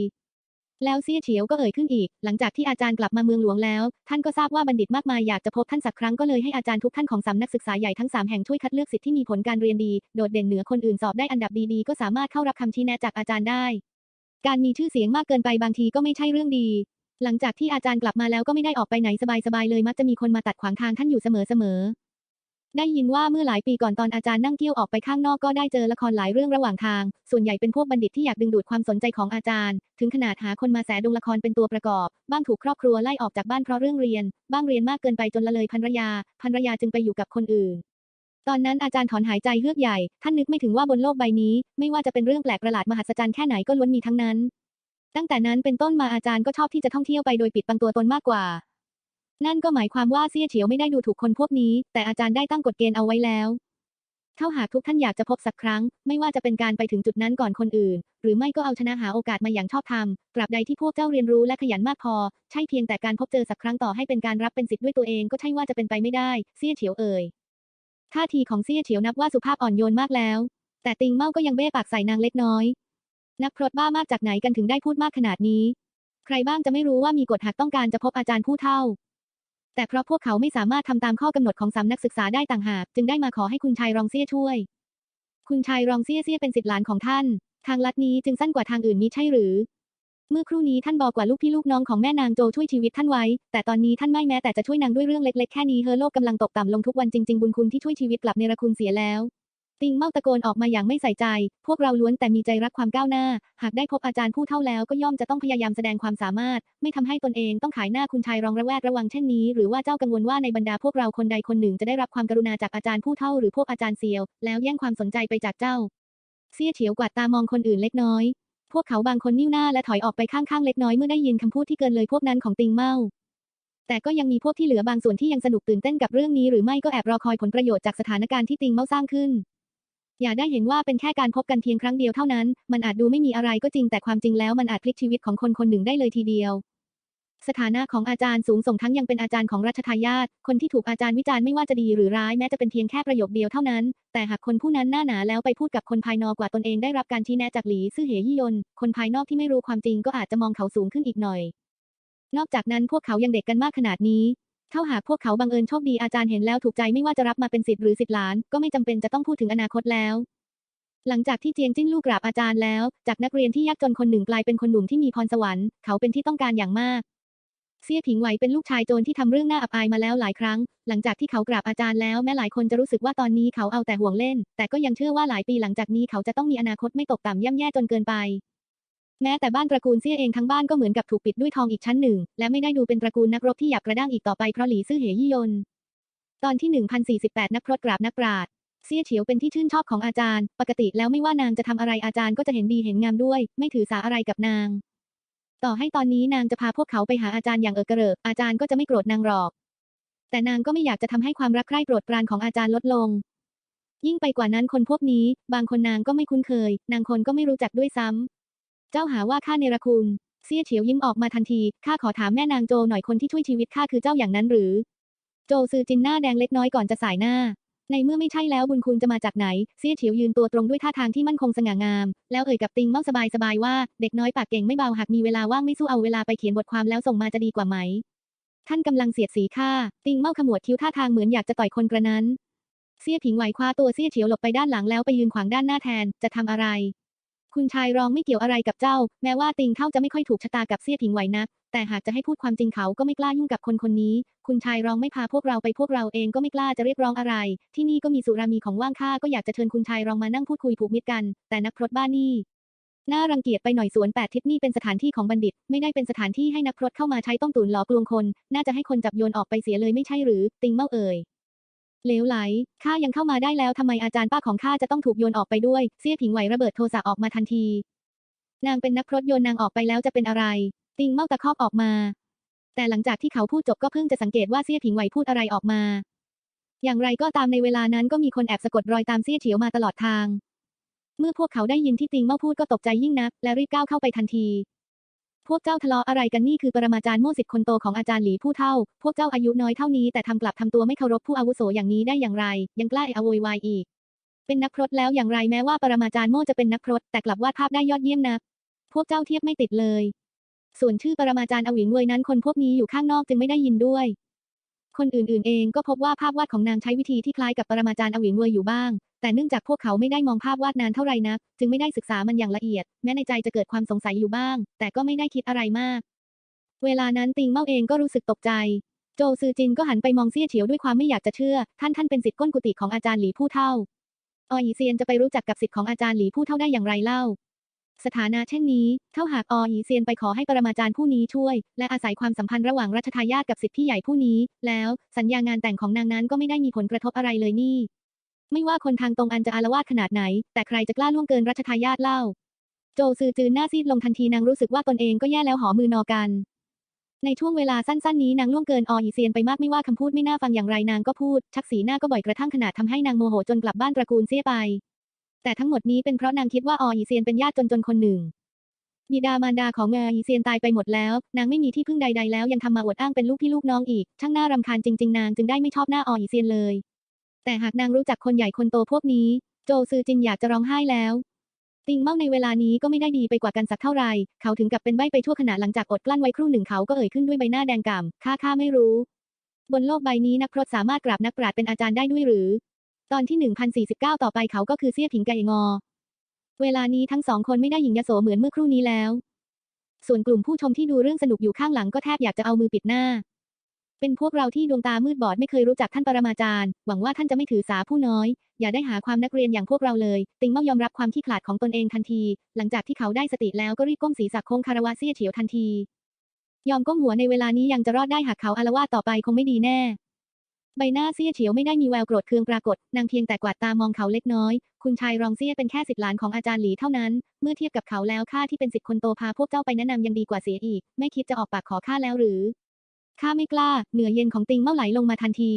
แล้วเซี่ยเฉียวก็เอ่ยขึ้นอีก หลังจากที่อาจารย์กลับมาเมืองหลวงแล้ว ท่านก็ทราบว่าบัณฑิตมากมายอยากจะพบท่านสักครั้งก็เลยให้อาจารย์ทุกท่านของสำนักศึกษาใหญ่ทั้งสามแห่งช่วยคัดเลือกสิทธิ์ที่มีผลการเรียนดี โดดเด่นเหนือคนอื่นสอบได้อันดับดีๆก็สามารถเข้ารับคำชี้แนะจากอาจารย์ได้ การมีชื่อเสียงมากเกินไปบางทีก็ไม่ใช่เรื่องดี หลังจากที่อาจารย์กลับมาแล้วก็ไม่ได้ออกไปไหนสบายๆเลยมักจะมีคนมาตัดขวางทางท่านอยู่เสมอๆได้ยินว่าเมื่อหลายปีก่อนตอนอาจารย์นั่งเที่ยวออกไปข้างนอกก็ได้เจอละครหลายเรื่องระหว่างทาง ส่วนใหญ่เป็นพวกบัณฑิตที่อยากดึงดูดความสนใจของอาจารย์ ถึงขนาดหาคนมาแสดงละครเป็นตัวประกอบ บ้างถูกครอบครัวไล่ออกจากบ้านเพราะเรื่องเรียน บ้างเรียนมากเกินไปจนละเลยภรรยาภรรยาจึงไปอยู่กับคนอื่น ตอนนั้นอาจารย์ถอนหายใจเฮือกใหญ่ ท่านนึกไม่ถึงว่าบนโลกใบนี้ ไม่ว่าจะเป็นเรื่องแปลกประหลาดมหัศจรรย์แค่ไหนก็ล้วนมีทั้งนั้น ตั้งแต่นั้นเป็นต้นมาอาจารย์ก็ชอบที่จะท่องเที่ยวไปโดยปิดบังตัวตนมากกว่า นั่นก็หมายความว่าเซี่ยเฉียวไม่ได้ดูถูกคนพวกนี้ แต่อาจารย์ได้ตั้งกฎเกณฑ์เอาไว้แล้วถ้าหากทุกท่านอยากจะพบสักครั้ง ไม่ว่าจะเป็นการไปถึงจุดนั้นก่อนคนอื่น หรือไม่ก็เอาชนะหาโอกาสมาอย่างชอบธรรมตราบใดที่พวกเจ้าเรียนรู้และขยันมากพอ ใช่เพียงแต่การพบเจอสักครั้งต่อให้เป็นการรับเป็นสิทธิ์ด้วยตัวเองก็ใช่ว่าจะเป็นไปไม่ได้เซี่ยเฉียวเอ่ย ท่าทีของเซี่ยเฉียวนับว่าสุภาพอ่อนโยนมากแล้ว แต่ติงเมาก็ยังเบ้ปากใส่นางเล็กน้อย นักพรตบ้ามากจากไหนกันถึงได้พูดมากขนาดนี้ ใครบ้างจะไม่รู้ว่ามีกฎหากต้องการจะพบอาจารย์ผู้เฒ่า แต่เพราะพวกเขาไม่สามารถทำตามข้อกำหนดของสำนักศึกษาได้ต่างหาก จึงได้มาขอให้คุณชายรองเซี่ยช่วย คุณชายรองเซี่ยเซี่ยเป็นสิทธิหลานของท่าน ทางลัดนี้จึงสั้นกว่าทางอื่นนี้ใช่หรือ เมื่อครู่นี้ท่านบอกกว่าลูกพี่ลูกน้องของแม่นางโจช่วยชีวิตท่านไว้ แต่ตอนนี้ท่านไม่แม้แต่จะช่วยนางด้วยเรื่องเล็กๆแค่นี้เฮอโลกกำลังตกต่ำลงทุกวันจริงๆ บุญคุณที่ช่วยชีวิตกลับเนรคุณเสียแล้ว ติงเมาตะโกนออกมาอย่างไม่ใส่ใจ พวกเราล้วนแต่มีใจรักความก้าวหน้า หากได้พบอาจารย์ผู้เท่าแล้วก็ย่อมจะต้องพยายามแสดงความสามารถ ไม่ทำให้ตนเองต้องขายหน้าคุณชายรองระแวดระวังเช่นนี้ หรือว่าเจ้ากังวลว่าในบรรดาพวกเราคนใดคนหนึ่งจะได้รับความกรุณาจากอาจารย์ผู้เท่าหรือพวกอาจารย์เซียว แล้วแย่งความสนใจไปจากเจ้าเสี้ยเฉียวกวาดตามองคนอื่นเล็กน้อย พวกเขาบางคนนิ้วหน้าและถอยออกไปข้างๆเล็กน้อยเมื่อได้ยินคำพูดที่เกินเลยพวกนั้นของติงเมาแต่ก็ยังมีพวกที่เหลือบางส่วนที่ยังสนุกตื่นเต้นกับเรื่องนี้หรือไม่ก็แอบรอคอยผลประโยชน์จากสถานการณ์ที่ติงเมาสร้างขึ้น อย่าได้เห็นว่าเป็นแค่การพบกันเพียงครั้งเดียวเท่านั้น มันอาจดูไม่มีอะไรก็จริงแต่ความจริงแล้วมันอาจพลิกชีวิตของคนคนหนึ่งได้เลยทีเดียว สถานะของอาจารย์สูงส่งทั้งยังเป็นอาจารย์ของรัชทายาทคนที่ถูกอาจารย์วิจารณ์ไม่ว่าจะดีหรือร้ายแม้จะเป็นเพียงแค่ประโยคเดียวเท่านั้น แต่หากคนผู้นั้นหน้าหนาแล้วไปพูดกับคนภายนอกกว่าตนเองได้รับการชี้แนะจากหลีซื่อเหยี่ยนคนภายนอกที่ไม่รู้ความจริงก็อาจจะมองเขาสูงขึ้นอีกหน่อย นอกจากนั้นพวกเขายังเด็กกันมากขนาดนี้เท่าหากพวกเขาบังเอิญโชคดีอาจารย์เห็นแล้วถูกใจไม่ว่าจะรับมาเป็นสิทธิ์หรือสิทธิ์หลาน ก็ไม่จำเป็นจะต้องพูดถึงอนาคตแล้วหลังจากที่เจียงจิ้นลู่กราบอาจารย์แล้ว จากนักเรียนที่ยากจนคนหนึ่งกลายเป็นคนหนุ่มที่มีพรสวรรค์ เขาเป็นที่ต้องการอย่างมาก เซี่ยผิงไหวเป็นลูกชายโจรที่ทำเรื่องน่าอับอายมาแล้วหลายครั้ง หลังจากที่เขากราบอาจารย์แล้วแม้หลายคนจะรู้สึกว่าตอนนี้เขาเอาแต่ห่วงเล่น แต่ก็ยังเชื่อว่าหลายปีหลังจากนี้เขาจะต้องมีอนาคตไม่ตกต่ำย่ำแย่จนเกินไป แม้แต่บ้านตระกูลเซี่ยเองทั้งบ้านก็เหมือนกับถูกปิดด้วยทองอีกชั้นหนึ่ง และไม่ได้ดูเป็นตระกูลนักรบที่หยาบกระด้างอีกต่อไปเพราะหลีซื่อเหยี่ยนตอนที่1048นักพรตกราบนักปราชญ์เซี่ยเฉียวเป็นที่ชื่นชอบของอาจารย์ ปกติแล้วไม่ว่านางจะทำอะไรอาจารย์ก็จะเห็นดีเห็นงามด้วย ไม่ถือสาอะไรกับนาง ต่อให้ตอนนี้นางจะพาพวกเขาไปหาอาจารย์อย่างเออกระเริกอาจารย์ก็จะไม่โกรธนางหรอก แต่นางก็ไม่อยากจะทำให้ความรักใคร่โปรดปรานของอาจารย์ลดลง ยิ่งไปกว่านั้นคนพวกนี้ บางคนนางก็ไม่คุ้นเคย นางคนก็ไม่รู้จักด้วยซ้ำเจ้าหาว่าข้าเนรคุณเซี่ยเฉียวยิ้มออกมาทันทีข้าขอถามแม่นางโจหน่อยคนที่ช่วยชีวิตข้าคือเจ้าอย่างนั้นหรือ โจซือจินหน้าแดงเล็กน้อยก่อนจะสายหน้า ในเมื่อไม่ใช่แล้วบุญคุณจะมาจากไหน เสี่ยเฉียวยืนตัวตรงด้วยท่าทางที่มั่นคงสง่างาม แล้วเอ่ยกับติงเมาสบายสบายๆว่า เด็กน้อยปากเก่งไม่เบาหากมีเวลาว่างไม่สู้เอาเวลาไปเขียนบทความแล้วส่งมาจะดีกว่าไหม ท่านกำลังเสียดสีข้าติงเมาขมวดคิ้วท่าทางเหมือนอยากจะต่อยคนกระนั้น เสี่ยผิงไหวคว้าตัวเสี่ยเฉียวหลบไปด้านหลังแล้วไปยืนขวางด้านหน้าแทน จะทำอะไร คุณชายรองไม่เกี่ยวอะไรกับเจ้า แม้ว่าติงเท่าจะไม่ค่อยถูกชะตากับเซี่ยผิงไหวนัก แต่หากจะให้พูดความจริงเขาก็ไม่กล้ายุ่งกับคนคนนี้ คุณชายรองไม่พาพวกเราไปพวกเราเองก็ไม่กล้าจะเรียกร้องอะไร ที่นี่ก็มีสุรามีของว่างค่าก็อยากจะเชิญคุณชายรองมานั่งพูดคุยผูกมิตรกัน แต่นักพรตบ้านนี่น่ารังเกียจไปหน่อยสวนแปดทิศนี่เป็นสถานที่ของบัณฑิต ไม่ได้เป็นสถานที่ให้นักพรตเข้ามาใช้ต้มตุ๋นหลอกลวงคน น่าจะให้คนจับโยนออกไปเสียเลยไม่ใช่หรือ ติงเมาเอ่ย เหลวไหล ข้ายังเข้ามาได้แล้วทำไมอาจารย์ป้าของข้าจะต้องถูกโยนออกไปด้วย เสี้ยผิงไหวระเบิดโทสะออกมาทันที นางเป็นนักพรตโยนนางออกไปแล้วจะเป็นอะไร ติงเมาตะคอกออกมา แต่หลังจากที่เขาพูดจบก็เพิ่งจะสังเกตว่าเสี้ยผิงไหวพูดอะไรออกมา อย่างไรก็ตามในเวลานั้นก็มีคนแอบสะกดรอยตามเสี้ยเฉียวมาตลอดทาง เมื่อพวกเขาได้ยินที่ติงเมาพูดก็ตกใจยิ่งนัก และรีบก้าวเข้าไปทันที พวกเจ้าทะเลาะอะไรกันนี่คือปรมาจารย์โม่สิทธิ์คนโตของอาจารย์หลีผู้เท่า พวกเจ้าอายุน้อยเท่านี้แต่ทำกลับทำตัวไม่เคารพผู้อาวุโสอย่างนี้ได้อย่างไร ยังกล้าเอะโวยวายอีก เป็นนักพรตแล้วอย่างไรแม้ว่าปรมาจารย์โม่จะเป็นนักพรตแต่กลับวาดภาพได้ยอดเยี่ยมนัก พวกเจ้าเทียบไม่ติดเลย ส่วนชื่อปรมาจารย์อวิงเวยนั้นคนพวกนี้อยู่ข้างนอกจึงไม่ได้ยินด้วย คนอื่นๆ เองก็พบว่าภาพวาดของนางใช้วิธีที่คล้ายกับปรมาจารย์อวิงเวยอยู่บ้าง แต่เนื่องจากพวกเขาไม่ได้มองภาพวาดนานเท่าไหร่นัก จึงไม่ได้ศึกษามันอย่างละเอียด แม้ในใจจะเกิดความสงสัยอยู่บ้าง แต่ก็ไม่ได้คิดอะไรมาก เวลานั้นติงเมาเองก็รู้สึกตกใจ โจซือจินก็หันไปมองเซี่ยเฉียวด้วยความไม่อยากจะเชื่อ ท่านท่านเป็นศิษย์ก้นกุฏิของอาจารย์หลีผู้เท่าออีเซียนจะไปรู้จักกับศิษย์ของอาจารย์หลีผู้เท่าได้อย่างไรเล่า สถานะเช่นนี้ เท่าหากออีเซียนไปขอให้ปรมาจารย์ผู้นี้ช่วย และอาศัยความสัมพันธ์ระหว่างรัชทายาทกับสิทธิพี่ใหญ่ผู้นี้ แล้วสัญญางานแต่งของนางนั้นก็ไม่ได้มีผลกระทบอะไรเลยนี่ ไม่ว่าคนทางตรงอันจะอารวาสขนาดไหน แต่ใครจะกล้าล่วงเกินรัชทายาทเล่า โจซือจืนหน้าซีดลงทันทีนางรู้สึกว่าตนเองก็แย่แล้วหอมือนอกัน ในช่วงเวลาสั้นๆนี้นางล่วงเกินออีเซียนไปมากไม่ว่าคำพูดไม่น่าฟังอย่างไรนางก็พูด ชักสีหน้าก็บ่อยกระทั่งขนาดทำให้นางโมโหจนกลับบ้านตระกูลเสียไป แต่ทั้งหมดนี้เป็นเพราะนางคิดว่าออีเซียนเป็นญาติจนๆคนหนึ่งบิดามารดาของเงอีเซียนตายไปหมดแล้ว นางไม่มีที่พึ่งใดๆแล้วยังทำมาอวดอ้างเป็นลูกพี่ลูกน้องอีก ช่างน่ารำคาญจริง ๆ นางจึงได้ไม่ชอบหน้าออีเซียนเลย แต่หากนางรู้จักคนใหญ่คนโตพวกนี้ โจซือจินอยากจะร้องไห้แล้ว ติงเมาในเวลานี้ก็ไม่ได้ดีไปกว่ากันสักเท่าไหร่เขาถึงกับเป็นใบไปชั่วขณะหลังจากอดกลั้นไว้ครู่หนึ่งเขาก็เอ่ยขึ้นด้วยใบหน้าแดงก่ำข้าข้าไม่รู้ บนโลกใบนี้นักพรตสามารถกราบนักปราชญ์เป็นอาจารย์ได้ด้วยหรือ ตอนที่1049ต่อไปเขาก็คือเสี้ยผิงไก่งอ เวลานี้ทั้งสองคนไม่ได้หญิงยโสเหมือนเมื่อครู่นี้แล้ว ส่วนกลุ่มผู้ชมที่ดูเรื่องสนุกอยู่ข้างหลังก็แทบอยากจะเอามือปิดหน้า เป็นพวกเราที่ดวงตามืดบอดไม่เคยรู้จักท่านปรมาจารย์ หวังว่าท่านจะไม่ถือสาผู้น้อย อย่าได้หาความนักเรียนอย่างพวกเราเลย ติงเมายอมรับความขี้ขลาดของตนเองทันที หลังจากที่เขาได้สติแล้วก็รีบก้มศีรษะโค้งคารวะเสี้ยเฉียวทันที ยอมก้มหัวในเวลานี้ยังจะรอดได้หากเขาอารวาสต่อไปคงไม่ดีแน่ ใบหน้าเสี้ยเฉียวไม่ได้มีแววโกรธเคืองปรากฏ นางเพียงแต่กวาดตามองเขาเล็กน้อย คุณชายรองเสี้ยเป็นแค่สิทธิหลานของอาจารย์หลีเท่านั้น เมื่อเทียบกับเขาแล้วข้าที่เป็นสิทธิ์คนโตพาพวกเจ้าไปแนะนำยังดีกว่าเสียอีก ไม่คิดจะออกปากขอข้าแล้วหรือ ข้าไม่กล้า เหนือเย็นของติงเม่าไหลลงมาทันที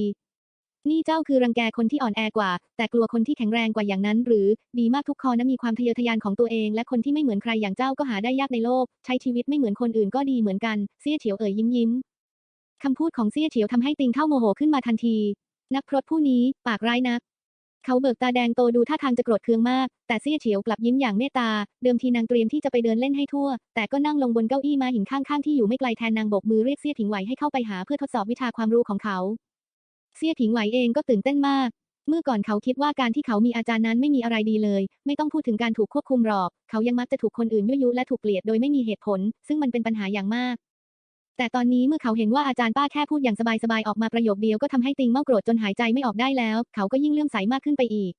นี่เจ้าคือรังแกคนที่อ่อนแอกว่า แต่กลัวคนที่แข็งแรงกว่าอย่างนั้น หรือ ดีมากทุกคอนะมีความทะเยอทะยานของตัวเอง และคนที่ไม่เหมือนใครอย่างเจ้าก็หาได้ยากในโลก ใช้ชีวิตไม่เหมือนคนอื่นก็ดีเหมือนกัน เสี่ยเฉียวเอ่ยยิ้มยิ้มคำพูดของเสี่ยเฉียวทำให้ติงเข้าโมโหขึ้นมาทันที นักพรตผู้นี้ปากร้ายนัก เขาเบิกตาแดงโตดูท่าทางจะโกรธเคืองมาก แต่เซี่ยเฉียวกลับยิ้มอย่างเมตตา เดิมทีนางเตรียมที่จะไปเดินเล่นให้ทั่ว แต่ก็นั่งลงบนเก้าอี้มาหินข้างๆที่อยู่ไม่ไกลแทนนางโบกมือเรียกเซี่ยผิงไหวให้เข้าไปหาเพื่อทดสอบวิชาความรู้ของเขาเซี่ยผิงไหวเองก็ตื่นเต้นมาก เมื่อก่อนเขาคิดว่าการที่เขามีอาจารย์นั้นไม่มีอะไรดีเลย ไม่ต้องพูดถึงการถูกควบคุมหรอก เขายังมักจะถูกคนอื่นยั่วยุและถูกเกลียดโดยไม่มีเหตุผล ซึ่งมันเป็นปัญหาอย่างมาก แต่ตอนนี้เมื่อเขาเห็นว่าอาจารย์ป้าแค่พูดอย่างสบายๆออกมาประโยคเดียวก็ทำให้ติงเมาโกรธจนหายใจไม่ออกได้แล้ว เขาก็ยิ่งเลื่อมใสมากขึ้นไปอีก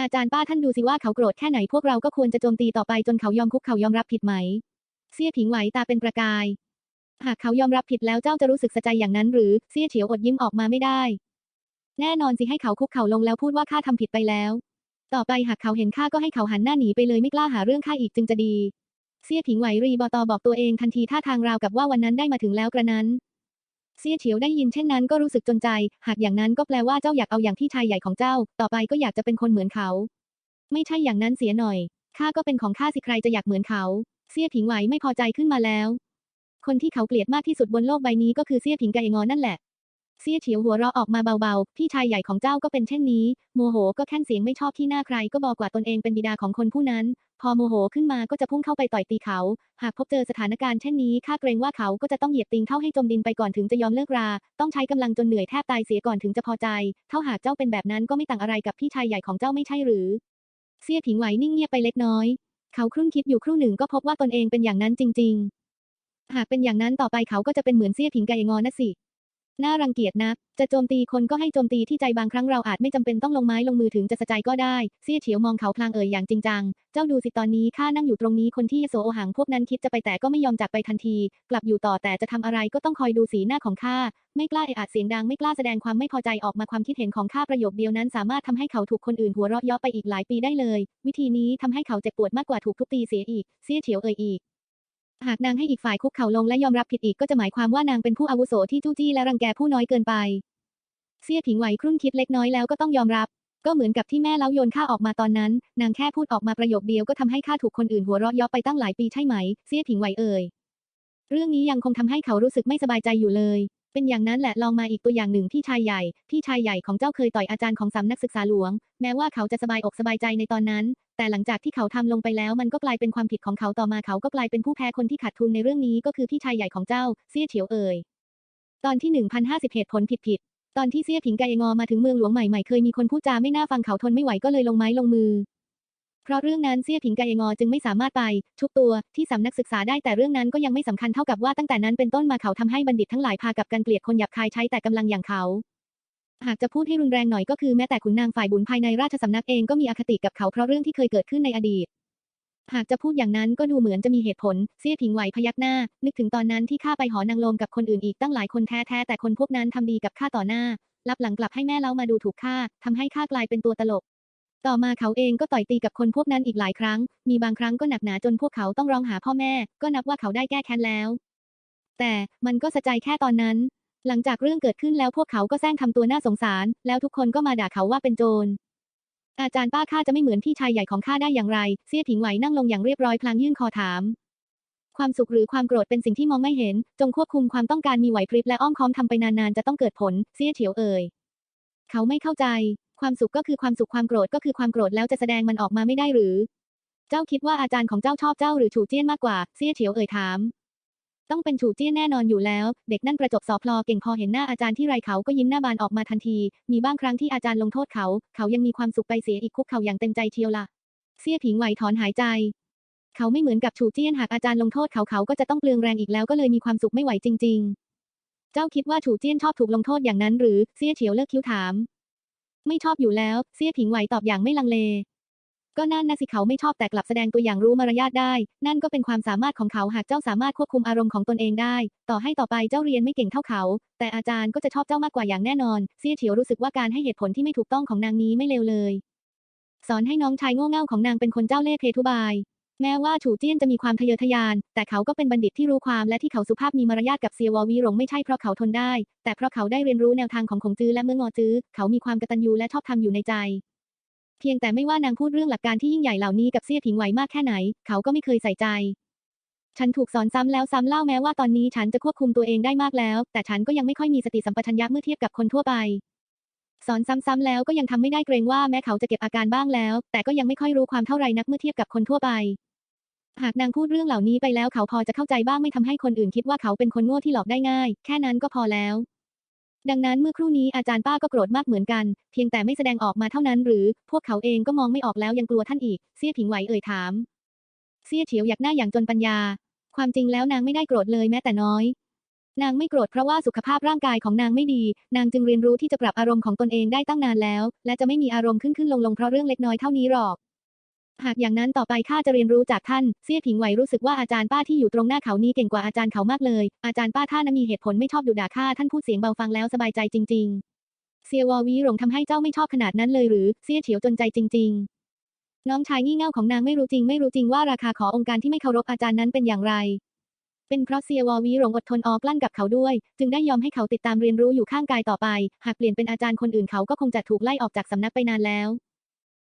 อาจารย์ป้าท่านดูสิว่าเขาโกรธแค่ไหนพวกเราก็ควรจะโจมตีต่อไปจนเขายอมคุกเขายอมรับผิดไหมเซี่ยผิงไหวตาเป็นประกาย หากเขายอมรับผิดแล้วเจ้าจะรู้สึกสะใจอย่างนั้นหรือเซี่ยเฉียวอดยิ้มออกมาไม่ได้ แน่นอนสิให้เขาคุกเข่าลงแล้วพูดว่าข้าทำผิดไปแล้ว ต่อไปหากเขาเห็นข้าก็ให้เขาหันหน้าหนีไปเลยไม่กล้าหาเรื่องข้าอีกจึงจะดี เซี่ยผิงไหวรีบอตอบอกตัวเองทันทีท่าทางราวกับว่าวันนั้นได้มาถึงแล้วกระนั้นเซี่ยเฉียวได้ยินเช่นนั้นก็รู้สึกจนใจ หากอย่างนั้นก็แปลว่าเจ้าอยากเอาอย่างพี่ชายใหญ่ของเจ้า ต่อไปก็อยากจะเป็นคนเหมือนเขา ไม่ใช่อย่างนั้นเสียหน่อย ข้าก็เป็นของข้าสิใครจะอยากเหมือนเขา เซี่ยผิงไหวไม่พอใจขึ้นมาแล้ว คนที่เขาเกลียดมากที่สุดบนโลกใบนี้ก็คือเซี่ยผิงไกงอนนั่นแหละ เซี่ยเฉียวหัวเราะออกมาเบาๆ พี่ชายใหญ่ของเจ้าก็เป็นเช่นนี้ โมโหก็แค่นเสียงไม่ชอบที่หน้าใครก็บอกว่าตนเองเป็นบิดาของคนผู้นั้นพอโมโหขึ้นมาก็จะพุ่งเข้าไปต่อยตีเขา หากพบเจอสถานการณ์เช่นนี้ข้าเกรงว่าเขาก็จะต้องเหยียบติงเข้าให้จมดินไปก่อนถึงจะยอมเลิกรา ต้องใช้กำลังจนเหนื่อยแทบตายเสียก่อนถึงจะพอใจ เท่าหากเจ้าเป็นแบบนั้นก็ไม่ต่างอะไรกับพี่ชายใหญ่ของเจ้าไม่ใช่หรือเซี่ยผิงไหวนิ่งเงียบไปเล็กน้อย เขาครุ่นคิดอยู่ครู่หนึ่งก็พบว่าตนเองเป็นอย่างนั้นจริง ๆ หากเป็นอย่างนั้นต่อไปเขาก็จะเป็นเหมือนเซี่ยผิงไก่งอนะสิ น่ารังเกียจนัก จะโจมตีคนก็ให้โจมตีที่ใจบางครั้งเราอาจไม่จำเป็นต้องลงไม้ลงมือถึงจะสะใจก็ได้เซี่ยเฉียวมองเขาพลางเอ่ยอย่างจริงจัง เจ้าดูสิตอนนี้ข้านั่งอยู่ตรงนี้คนที่ยโสโอหังพวกนั้นคิดจะไปแต่ก็ไม่ยอมจากไปทันที กลับอยู่ต่อแต่จะทำอะไรก็ต้องคอยดูสีหน้าของข้า ไม่กล้าเอะอะเสียงดังไม่กล้าแสดงความไม่พอใจออกมาความคิดเห็นของข้าประโยคเดียวนั้น สามารถทำให้เขาถูกคนอื่นหัวเราะเยาะไปอีกหลายปีได้เลย วิธีนี้ทำให้เขาเจ็บปวดมากกว่าถูกทุบตีเสียอีกเซี่ยเฉียวเอ่ยอีก หากนางให้อีกฝ่ายคุกเข่าลงและยอมรับผิดอีกก็จะหมายความว่านางเป็นผู้อาวุโสที่จู้จี้และรังแกผู้น้อยเกินไป เสี่ยผิงไหวครุ่นคิดเล็กน้อยแล้วก็ต้องยอมรับ ก็เหมือนกับที่แม่เล้าโยนข้าออกมาตอนนั้น นางแค่พูดออกมาประโยคเดียวก็ทำให้ข้าถูกคนอื่นหัวเราะเยาะไปตั้งหลายปีใช่ไหม เสี่ยผิงไหวเอ่ย เรื่องนี้ยังคงทำให้เขารู้สึกไม่สบายใจอยู่เลย เป็นอย่างนั้นแหละลองมาอีกตัวอย่างหนึ่งพี่ชายใหญ่ พี่ชายใหญ่ของเจ้าเคยต่อยอาจารย์ของสำนักศึกษาหลวง แม้ว่าเขาจะสบายอกสบายใจในตอนนั้น แต่หลังจากที่เขาทำลงไปแล้วมันก็กลายเป็นความผิดของเขาต่อมาเขาก็กลายเป็นผู้แพ้คนที่ขาดทุนในเรื่องนี้ก็คือพี่ชายใหญ่ของเจ้าเซี่ยเฉียวเอ่ยตอนที่1050เหตุผลผิดๆตอนที่เซี่ยผิงไกงอมาถึงเมืองหลวงใหม่ๆเคยมีคนพูดจาไม่น่าฟังเขาทนไม่ไหวก็เลยลงไม้ลงมือ เพราะเรื่องนั้นเซี่ยผิงไกงอจึงไม่สามารถไปทุกตัวที่สำนักศึกษาได้แต่เรื่องนั้นก็ยังไม่สำคัญเท่ากับว่าตั้งแต่นั้นเป็นต้นมาเขาทำให้บัณฑิตทั้งหลายพากับกันเกลียดคนหยาบคายใช้แต่กำลังอย่างเขาหากจะพูดให้รุนแรงหน่อยก็คือแม้แต่ขุนนางฝ่ายบุญภายในราชสำนักเองก็มีอคติกับเขาเพราะเรื่องที่เคยเกิดขึ้นในอดีต หากจะพูดอย่างนั้นก็ดูเหมือนจะมีเหตุผลเซี่ยผิงไหวพยักหน้า นึกถึงตอนนั้นที่ข้าไปหอนางลมกับคนอื่นอีกตั้งหลายคนแท้ๆแต่คนพวกนั้นทำดีกับข้าต่อหน้า รับหลังกลับให้แม่เล้ามาดูถูกข้าทำให้ข้ากลายเป็นตัวตลก ต่อมาเขาเองก็ต่อยตีกับคนพวกนั้นอีกหลายครั้ง มีบางครั้งก็หนักหนาจนพวกเขาต้องร้องหาพ่อแม่ ก็นับว่าเขาได้แก้แค้นแล้ว แต่มันก็สะใจแค่ตอนนั้น หลังจากเรื่องเกิดขึ้นแล้วพวกเขาก็แซงทำตัวน่าสงสาร แล้วทุกคนก็มาด่าเขาว่าเป็นโจร อาจารย์ป้าข้าจะไม่เหมือนพี่ชายใหญ่ของข้าได้อย่างไรเซี่ยผิงไหวนั่งลงอย่างเรียบร้อยพลางยื่นคอถาม ความสุขหรือความโกรธเป็นสิ่งที่มองไม่เห็น จงควบคุมความต้องการมีไหวพริบและอ้อมค้อมทำไปนานๆจะต้องเกิดผลเซี่ยเฉียวเอ่ย เขาไม่เข้าใจ ความสุขก็คือความสุขความโกรธก็คือความโกรธแล้วจะแสดงมันออกมาไม่ได้หรือ เจ้าคิดว่าอาจารย์ของเจ้าชอบเจ้าหรือฉูเจี้ยนมากกว่าเซี่ยเฉียวเอ่ยถาม ต้องเป็นฉูเจี้ยนแน่นอนอยู่แล้ว เด็กนั่นประจบสอบพลอเก่งพอเห็นหน้าอาจารย์ที่ไรเขาก็ยิ้มหน้าบานออกมาทันที มีบ้างครั้งที่อาจารย์ลงโทษเขา เขายังมีความสุขไปเสียอีกคุกเขาอย่างเต็มใจเชียวละเซี่ยผิงไหวถอนหายใจเขาไม่เหมือนกับฉูเจี้ยนหากอาจารย์ลงโทษเขาเขาก็จะต้องเปลืองแรงอีกแล้วก็เลยมีความสุขไม่ไหวจริง ๆ เจ้าคิดว่าฉูเจี้ยนชอบถูกลงโทษอย่างนั้นหรือเซี่ยเฉียวเลิกคิ้วถาม ไม่ชอบอยู่แล้ว เสี่ยผิงไหวตอบอย่างไม่ลังเล ก็นั่นนะสิเขาไม่ชอบแต่กลับแสดงตัวอย่างรู้มารยาทได้ นั่นก็เป็นความสามารถของเขาหากเจ้าสามารถควบคุมอารมณ์ของตนเองได้ ต่อให้ต่อไปเจ้าเรียนไม่เก่งเท่าเขา แต่อาจารย์ก็จะชอบเจ้ามากกว่าอย่างแน่นอน เสี่ยเฉียวรู้สึกว่าการให้เหตุผลที่ไม่ถูกต้องของนางนี้ไม่เลวเลย สอนให้น้องชายโง่เง่าของนางเป็นคนเจ้าเล่ห์เพทุบาย แม้ว่าฉูเจี้ยนจะมีความทะเยอทะยาน แต่เขาก็เป็นบัณฑิตที่รู้ความและที่เขาสุภาพมีมารยาทกับเซียวอวีหลงไม่ใช่เพราะเขาทนได้ แต่เพราะเขาได้เรียนรู้แนวทางของคงจื้อและเมืองงอจื้อ เขามีความกตัญญูและชอบธรรมอยู่ในใจ เพียงแต่ไม่ว่านางพูดเรื่องหลักการที่ยิ่งใหญ่เหล่านี้กับเซี่ยผิงไหวมากแค่ไหน เขาก็ไม่เคยใส่ใจ ฉันถูกสอนซ้ำแล้วซ้ำเล่าแม้ว่าตอนนี้ฉันจะควบคุมตัวเองได้มากแล้ว แต่ฉันก็ยังไม่ค่อยมีสติสัมปชัญญะเมื่อเทียบกับคนทั่วไป สอนซ้ำๆแล้วก็ยังทำไม่ได้เกรงว่าแม้เขาจะเก็บอาการบ้างแล้ว แต่ก็ยังไม่ค่อยรู้ความเท่าไรนักเมื่อเทียบกับคนทั่วไป หากนางพูดเรื่องเหล่านี้ไปแล้วเขาพอจะเข้าใจบ้างไม่ทำให้คนอื่นคิดว่าเขาเป็นคนโง่ที่หลอกได้ง่าย แค่นั้นก็พอแล้วดังนั้นเมื่อครู่นี้อาจารย์ป้าก็โกรธมากเหมือนกัน เพียงแต่ไม่แสดงออกมาเท่านั้นหรือ พวกเขาเองก็มองไม่ออกแล้วยังกลัวท่านอีกเซี่ยผิงไหวเอ่ยถามเซี่ยเฉียวอยากหน้าอย่างจนปัญญา ความจริงแล้วนางไม่ได้โกรธเลยแม้แต่น้อย นางไม่โกรธเพราะว่าสุขภาพร่างกายของนางไม่ดี นางจึงเรียนรู้ที่จะปรับอารมณ์ของตนเองได้ตั้งนานแล้ว และจะไม่มีอารมณ์ขึ้นขึ้นลงลงเพราะเรื่องเล็กน้อยเท่านี้หรอก หากอย่างนั้นต่อไปข้าจะเรียนรู้จากท่านเซี่ยผิงไหวรู้สึกว่าอาจารย์ป้าที่อยู่ตรงหน้าเขานี้เก่งกว่าอาจารย์เขามากเลย อาจารย์ป้าท่านนะมีเหตุผลไม่ชอบดุด่าข้าท่านพูดเสียงเบาฟังแล้วสบายใจจริง ๆ เซียววีหลงทำให้เจ้าไม่ชอบขนาดนั้นเลยหรือเซี่ยเฉียวจนใจจริง ๆน้องชายงี่เง่าของนางไม่รู้จริงไม่รู้จริงว่าราคาขอองค์การที่ไม่เคารพอาจารย์นั้นเป็นอย่างไร เป็นเพราะเซียวอวีหลงอดทนออกลั้นกับเขาด้วย จึงได้ยอมให้เขาติดตามเรียนรู้อยู่ข้างกายต่อไป หากเปลี่ยนเป็นอาจารย์คนอื่นเขาก็คงจะถูกไล่ออกจากสำนักไปนานแล้ว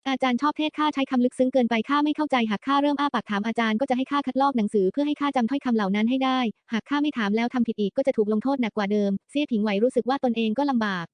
อาจารย์ชอบเทศข้าใช้คำลึกซึ้งเกินไปข้าไม่เข้าใจหากข้าเริ่มอ้าปากถามอาจารย์ก็จะให้ข้าคัดลอกหนังสือเพื่อให้ข้าจำถ้อยคำเหล่านั้นให้ได้ หากข้าไม่ถามแล้วทำผิดอีกก็จะถูกลงโทษหนักกว่าเดิม เซี่ยผิงไหวรู้สึกว่าตนเองก็ลำบาก